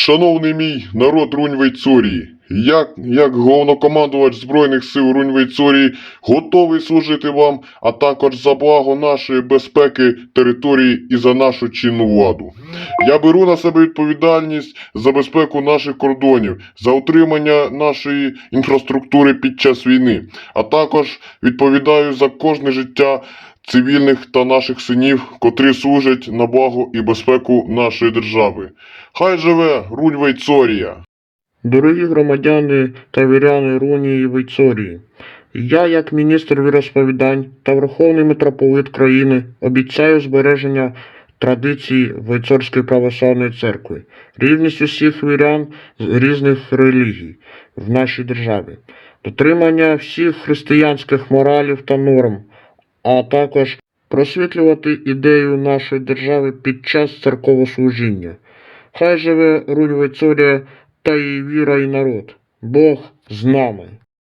Шановний мій народ Рунь-Вейцорії, як, як головнокомандувач Збройних сил Рунь-Вейцорії готовий служити вам, а також за благо нашої безпеки території і за нашу чинну владу. Я беру на себе відповідальність за безпеку наших кордонів, за утримання нашої інфраструктури під час війни, а також відповідаю за кожне життя цивільних та наших синів, котрі служать на благо і безпеку нашої держави. Хай живе Рунь Вейцорія! Дорогі громадяни та віряни Рунії і Вейцорії, я, як міністр віросповідань та Верховний митрополит країни, обіцяю збереження традицій Вейцорської православної церкви, рівність усіх вірян з різних релігій в нашій державі, дотримання всіх християнських моралів та норм, а також просвітлювати ідею нашої держави під час церковослужіння. Хай живе Рунь Вейцорія та її віра і народ. Бог з нами.